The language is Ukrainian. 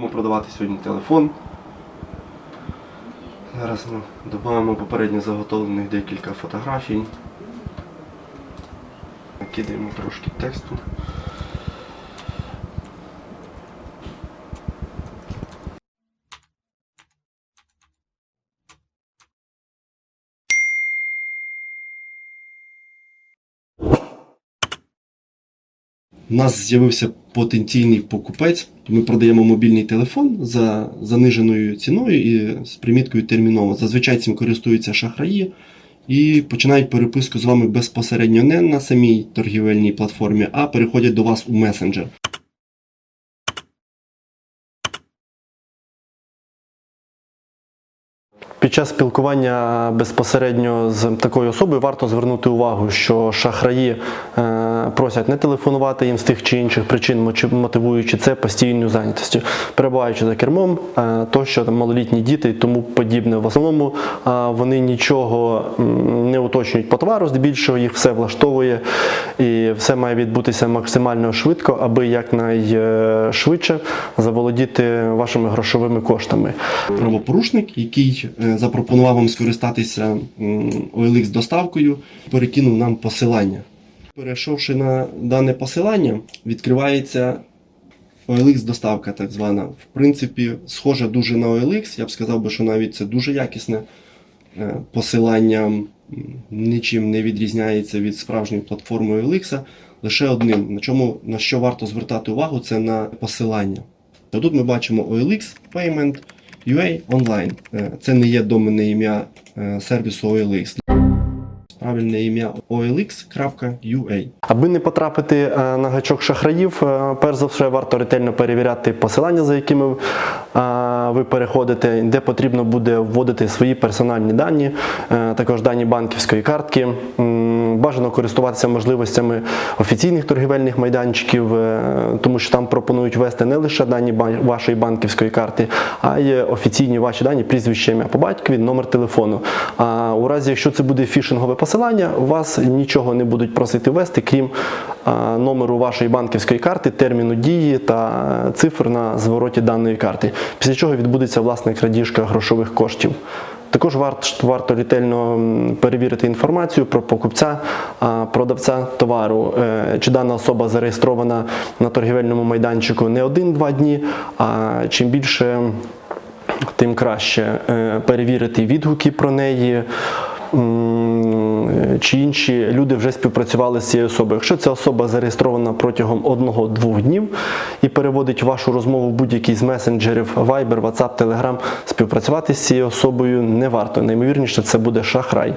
Будемо продавати сьогодні телефон. Зараз ми додамо попередньо заготовлених декілька фотографій. Накидаємо трошки тексту. У нас з'явився потенційний покупець. Ми продаємо мобільний телефон за заниженою ціною і з приміткою терміново. Зазвичай цим користуються шахраї і починають переписку з вами безпосередньо не на самій торгівельній платформі, а переходять до вас у месенджер. Під час спілкування безпосередньо з такою особою варто звернути увагу, що шахраї е, просять не телефонувати їм з тих чи інших причин, мотивуючи це постійною зайнятістю, перебуваючи за кермом, е, тощо там малолітні діти і тому подібне. В основному е, вони нічого не уточнюють по товару, здебільшого їх все влаштовує і все має відбутися максимально швидко, аби якнайшвидше заволодіти вашими грошовими коштами. Правопорушник, який е, запропонував вам скористатися OLX доставкою, перекинув нам посилання. Перейшовши на дане посилання, відкривається OLX доставка, так звана. В принципі, схожа дуже на OLX. Я б сказав би, що навіть це дуже якісне е, посилання нічим не відрізняється від справжньої платформи OLX. Лише одним, на чому на що варто звертати увагу, це на посилання. То тут ми бачимо OLX Payment UA Online. Е, Це не є доменне ім'я е, сервісу OLX. Правильне ім'я olx.ua. Аби не потрапити е, на гачок шахраїв, е, перш за все варто ретельно перевіряти посилання, за якими е, ви переходите, де потрібно буде вводити свої персональні дані, також дані банківської картки. Бажано користуватися можливостями офіційних торгівельних майданчиків, е, тому що там пропонують ввести не лише дані вашої банківської карти, а й офіційні ваші дані, прізвище ім'я по батькові, номер телефону. А у разі, якщо це буде фішингове посилання, вас нічого не будуть просити ввести, крім номеру вашої банківської карти, терміну дії та цифр на звороті даної карти. Після чого відбудеться власне крадіжка грошових коштів. Також варто, варто ретельно перевірити інформацію про покупця, продавця товару. Е, Чи дана особа зареєстрована на торгівельному майданчику не один-два дні, а чим більше, тим краще. Е, Перевірити відгуки про неї. Чи інші люди вже співпрацювали з цією особою. Якщо ця особа зареєстрована протягом одного-двох днів і переводить вашу розмову в будь-який з месенджерів Viber, WhatsApp, Telegram, співпрацювати з цією особою не варто. Наймовірніше, це буде шахрай.